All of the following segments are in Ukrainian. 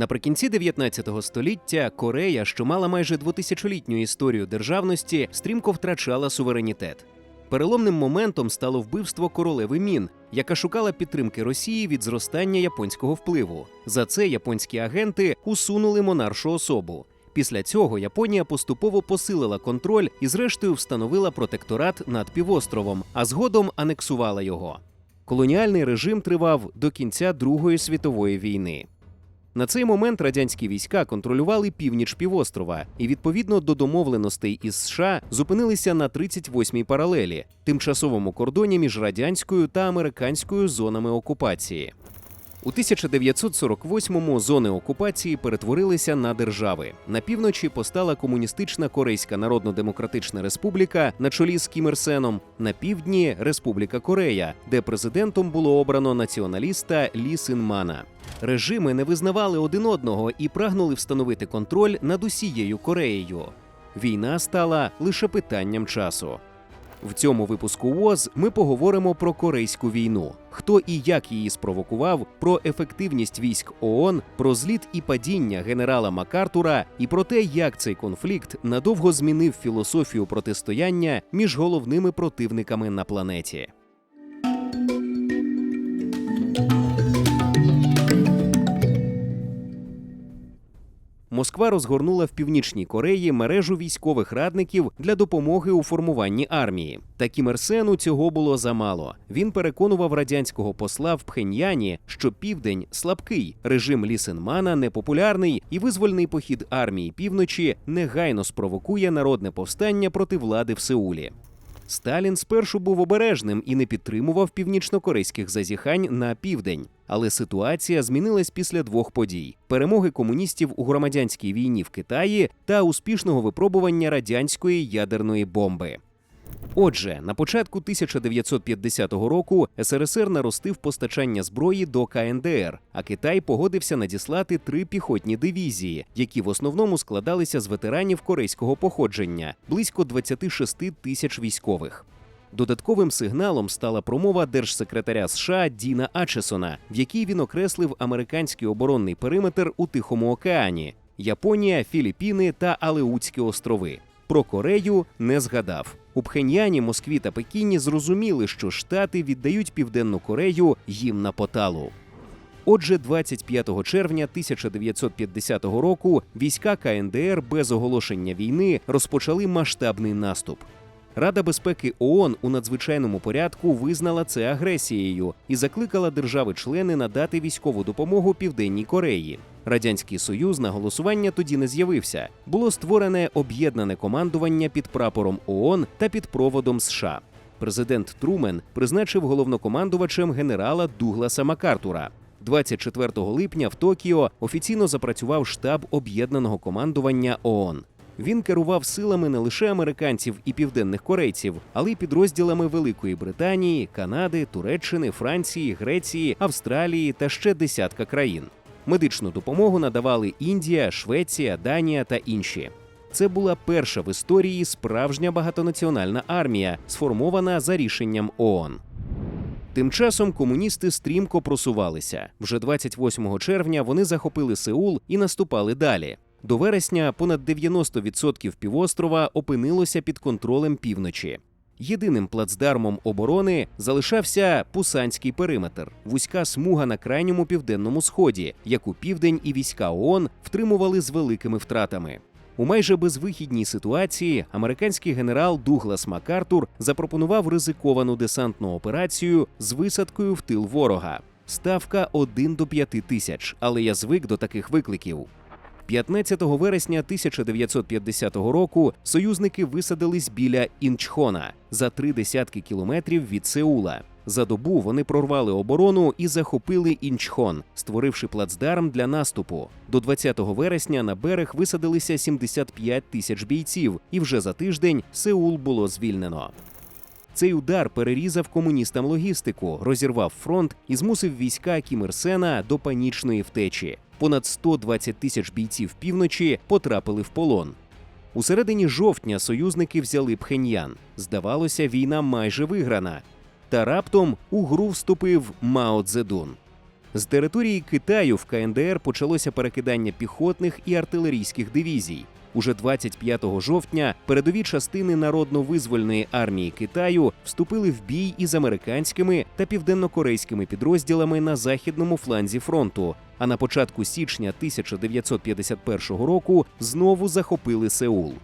Наприкінці 19 століття Корея, що мала майже двотисячолітню історію державності, стрімко втрачала суверенітет. Переломним моментом стало вбивство королеви Мін, яка шукала підтримки Росії від зростання японського впливу. За це японські агенти усунули монаршу особу. Після цього Японія поступово посилила контроль і, зрештою, встановила протекторат над півостровом, а згодом анексувала його. Колоніальний режим тривав до кінця Другої світової війни. На цей момент радянські війська контролювали північ півострова і відповідно до домовленостей із США зупинилися на 38-й паралелі, тимчасовому кордоні між радянською та американською зонами окупації. У 1948-му зони окупації перетворилися на держави. На півночі постала комуністична Корейська Народно-Демократична Республіка на чолі з Кім Ір Сеном, на півдні Республіка Корея, де президентом було обрано націоналіста Лі Син-мана. Режими не визнавали один одного і прагнули встановити контроль над усією Кореєю. Війна стала лише питанням часу. В цьому випуску ООЗ ми поговоримо про корейську війну, хто і як її спровокував, про ефективність військ ООН, про зліт і падіння генерала Макартура і про те, як цей конфлікт надовго змінив філософію протистояння між головними противниками на планеті. Москва розгорнула в північній Кореї мережу військових радників для допомоги у формуванні армії. Та Кім Ір Сену цього було замало. Він переконував радянського посла в Пхеньяні, що південь слабкий, режим Лісенмана непопулярний і визвольний похід армії півночі негайно спровокує народне повстання проти влади в Сеулі. Сталін спершу був обережним і не підтримував північнокорейських зазіхань на південь. Але ситуація змінилась після двох подій: перемоги комуністів у громадянській війні в Китаї та успішного випробування радянської ядерної бомби. Отже, на початку 1950 року СРСР наростив постачання зброї до КНДР, а Китай погодився надіслати три піхотні дивізії, які в основному складалися з ветеранів корейського походження близько 26 тисяч військових. Додатковим сигналом стала промова держсекретаря США Діна Ачесона, в якій він окреслив американський оборонний периметр у Тихому океані Японія, Філіппіни та Алеутські острови. Про Корею не згадав. У Пхеньяні, Москві та Пекіні зрозуміли, що Штати віддають Південну Корею їм на поталу. Отже, 25 червня 1950 року війська КНДР без оголошення війни розпочали масштабний наступ. Рада безпеки ООН у надзвичайному порядку визнала це агресією і закликала держави-члени надати військову допомогу Південній Кореї. Радянський Союз на голосування тоді не з'явився. Було створене об'єднане командування під прапором ООН та під проводом США. Президент Трумен призначив головнокомандувачем генерала Дугласа Макартура. 24 липня в Токіо офіційно запрацював штаб об'єднаного командування ООН. Він керував силами не лише американців і південних корейців, але й підрозділами Великої Британії, Канади, Туреччини, Франції, Греції, Австралії та ще десятка країн. Медичну допомогу надавали Індія, Швеція, Данія та інші. Це була перша в історії справжня багатонаціональна армія, сформована за рішенням ООН. Тим часом комуністи стрімко просувалися. Вже 28 червня вони захопили Сеул і наступали далі. До вересня понад 90% півострова опинилося під контролем півночі. Єдиним плацдармом оборони залишався Пусанський периметр, вузька смуга на крайньому південному сході, яку південь і війська ООН втримували з великими втратами. У майже безвихідній ситуації американський генерал Дуглас Макартур запропонував ризиковану десантну операцію з висадкою в тил ворога. Ставка 1 до 5 тисяч, але я звик до таких викликів. 15 вересня 1950 року союзники висадились біля Інчхона за три десятки кілометрів від Сеула. За добу вони прорвали оборону і захопили Інчхон, створивши плацдарм для наступу. До 20 вересня на берег висадилися 75 тисяч бійців, і вже за тиждень Сеул було звільнено. Цей удар перерізав комуністам логістику, розірвав фронт і змусив війська Кім Ір Сена до панічної втечі. Понад 120 тисяч бійців півночі потрапили в полон. У середині жовтня союзники взяли Пхеньян. Здавалося, війна майже виграна. Та раптом у гру вступив Мао Цзедун. З території Китаю в КНДР почалося перекидання піхотних і артилерійських дивізій. Уже 25 жовтня передові частини народно-визвольної армії Китаю вступили в бій із американськими та південнокорейськими підрозділами на західному фланзі фронту. А на початку січня 1951 року знову захопили Сеул.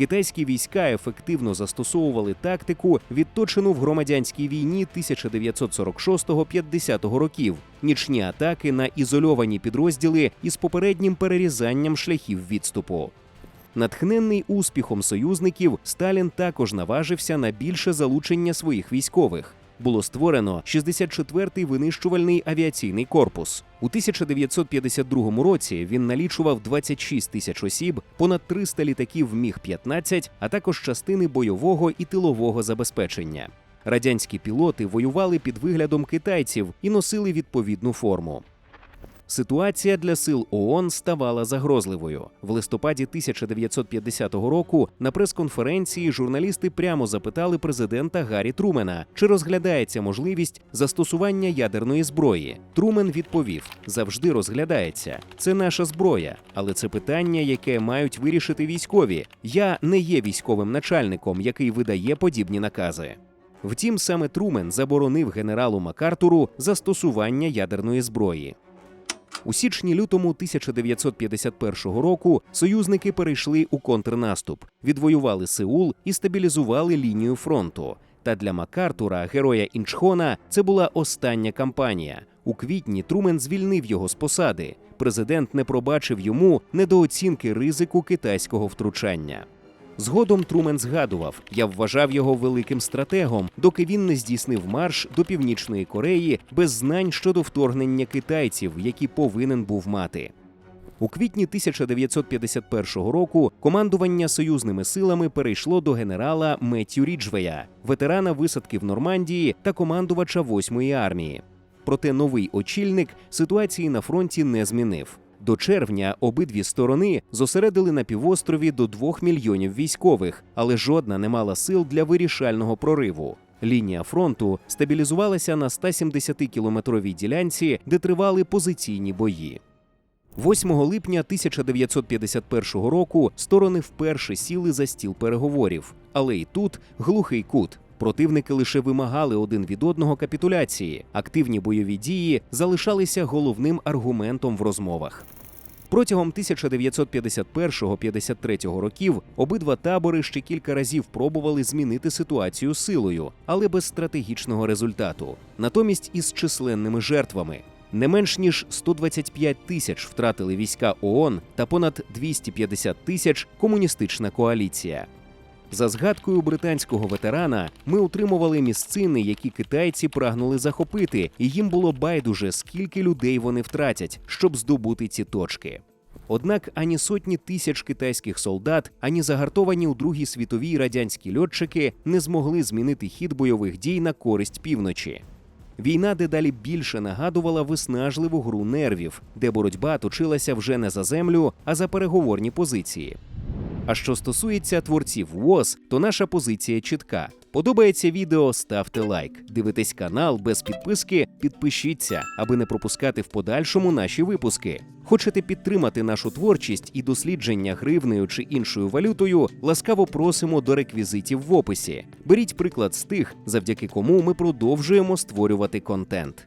Китайські війська ефективно застосовували тактику, відточену в громадянській війні 1946-50 років, нічні атаки на ізольовані підрозділи із попереднім перерізанням шляхів відступу. Натхненний успіхом союзників, Сталін також наважився на більше залучення своїх військових. Було створено 64-й винищувальний авіаційний корпус. У 1952 році він налічував 26 тисяч осіб, понад 300 літаків Міг-15, а також частини бойового і тилового забезпечення. Радянські пілоти воювали під виглядом китайців і носили відповідну форму. Ситуація для сил ООН ставала загрозливою. В листопаді 1950 року на прес-конференції журналісти прямо запитали президента Гаррі Трумена, чи розглядається можливість застосування ядерної зброї. Трумен відповів: завжди розглядається. Це наша зброя, але це питання, яке мають вирішити військові. Я не є військовим начальником, який видає подібні накази. Втім, саме Трумен заборонив генералу Макартуру застосування ядерної зброї. У січні-лютому 1951 року союзники перейшли у контрнаступ, відвоювали Сеул і стабілізували лінію фронту. Та для Макартура, героя Інчхона, це була остання кампанія. У квітні Трумен звільнив його з посади. Президент не пробачив йому недооцінки ризику китайського втручання. Згодом Трумен згадував: я вважав його великим стратегом, доки він не здійснив марш до північної Кореї без знань щодо вторгнення китайців, які повинен був мати. У квітні 1951 року командування союзними силами перейшло до генерала Меттю Ріджвея, ветерана висадки в Нормандії та командувача 8-ї армії. Проте новий очільник ситуації на фронті не змінив. До червня обидві сторони зосередили на півострові до 2 мільйонів військових, але жодна не мала сил для вирішального прориву. Лінія фронту стабілізувалася на 170-кілометровій ділянці, де тривали позиційні бої. 8 липня 1951 року сторони вперше сіли за стіл переговорів, але і тут глухий кут. Противники лише вимагали один від одного капітуляції. Активні бойові дії залишалися головним аргументом в розмовах. Протягом 1951-53 років обидва табори ще кілька разів пробували змінити ситуацію силою, але без стратегічного результату, натомість із численними жертвами. Не менш ніж 125 тисяч втратили війська ООН та понад 250 тисяч комуністична коаліція. За згадкою британського ветерана, ми утримували місцини, які китайці прагнули захопити, і їм було байдуже, скільки людей вони втратять, щоб здобути ці точки. Однак ані сотні тисяч китайських солдат, ані загартовані у Другій світовій радянські льотчики не змогли змінити хід бойових дій на користь півночі. Війна дедалі більше нагадувала виснажливу гру нервів, де боротьба точилася вже не за землю, а за переговорні позиції. А що стосується творців ВОЗ, то наша позиція чітка. Подобається відео, ставте лайк. Дивитесь канал без підписки, підпишіться, аби не пропускати в подальшому наші випуски. Хочете підтримати нашу творчість і дослідження гривнею чи іншою валютою? Ласкаво просимо до реквізитів в описі. Беріть приклад з тих, завдяки кому ми продовжуємо створювати контент.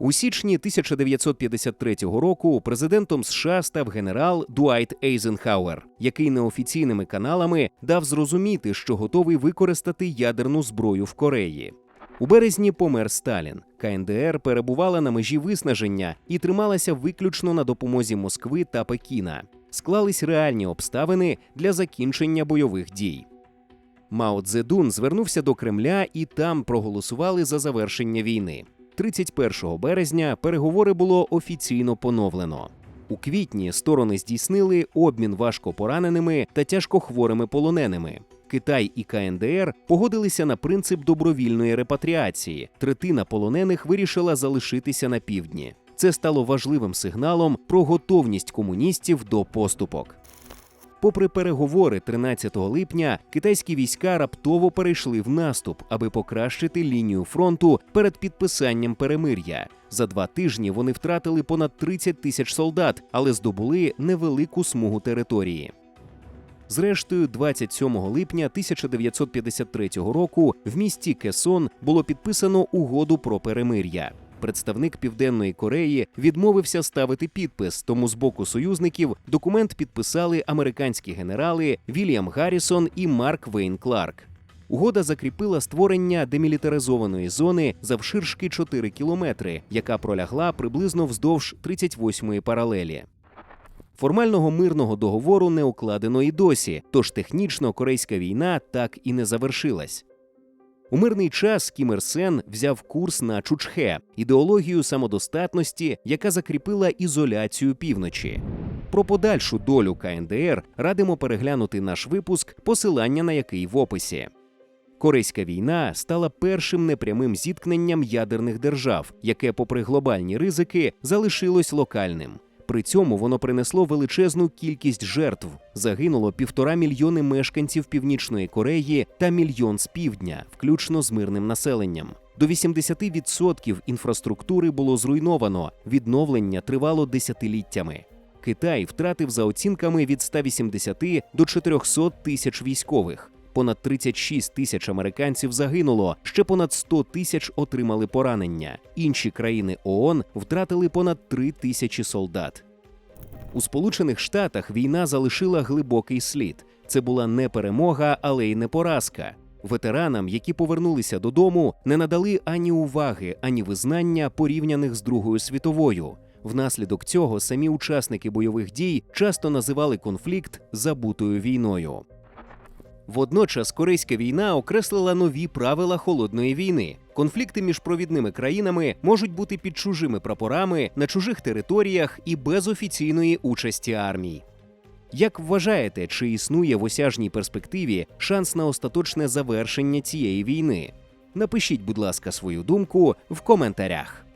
У січні 1953 року президентом США став генерал Дуайт Ейзенхауер, який неофіційними каналами дав зрозуміти, що готовий використати ядерну зброю в Кореї. У березні помер Сталін. КНДР перебувала на межі виснаження і трималася виключно на допомозі Москви та Пекіна. Склались реальні обставини для закінчення бойових дій. Мао Цзедун звернувся до Кремля і там проголосували за завершення війни. 31 березня переговори було офіційно поновлено. У квітні сторони здійснили обмін важкопораненими та тяжкохворими полоненими. Китай і КНДР погодилися на принцип добровільної репатріації. Третина полонених вирішила залишитися на півдні. Це стало важливим сигналом про готовність комуністів до поступок. Попри переговори 13 липня, китайські війська раптово перейшли в наступ, аби покращити лінію фронту перед підписанням перемир'я. За два тижні вони втратили понад 30 тисяч солдат, але здобули невелику смугу території. Зрештою, 27 липня 1953 року в місті Кесон було підписано угоду про перемир'я. Представник Південної Кореї відмовився ставити підпис, тому з боку союзників документ підписали американські генерали Вільям Гаррісон і Марк Вейн Кларк. Угода закріпила створення демілітаризованої зони завширшки 4 кілометри, яка пролягла приблизно вздовж 38-ї паралелі. Формального мирного договору не укладено і досі, тож технічно корейська війна так і не завершилась. У мирний час Кім Ір Сен взяв курс на Чучхе ідеологію самодостатності, яка закріпила ізоляцію півночі. Про подальшу долю КНДР радимо переглянути наш випуск, посилання на який в описі. Корейська війна стала першим непрямим зіткненням ядерних держав, яке, попри глобальні ризики, залишилось локальним. При цьому воно принесло величезну кількість жертв. Загинуло півтора мільйони мешканців Північної Кореї та мільйон з півдня, включно з мирним населенням. До 80% інфраструктури було зруйновано, відновлення тривало десятиліттями. Китай втратив за оцінками від 180 до 400 тисяч військових. Понад 36 тисяч американців загинуло, ще понад 100 тисяч отримали поранення. Інші країни ООН втратили понад 3 тисячі солдат. У Сполучених Штатах війна залишила глибокий слід. Це була не перемога, але й не поразка. Ветеранам, які повернулися додому, не надали ані уваги, ані визнання порівняних з Другою світовою. Внаслідок цього самі учасники бойових дій часто називали конфлікт забутою війною. Водночас корейська війна окреслила нові правила холодної війни. Конфлікти між провідними країнами можуть бути під чужими прапорами на чужих територіях і без офіційної участі армій. Як вважаєте, чи існує в осяжній перспективі шанс на остаточне завершення цієї війни? Напишіть, будь ласка, свою думку в коментарях.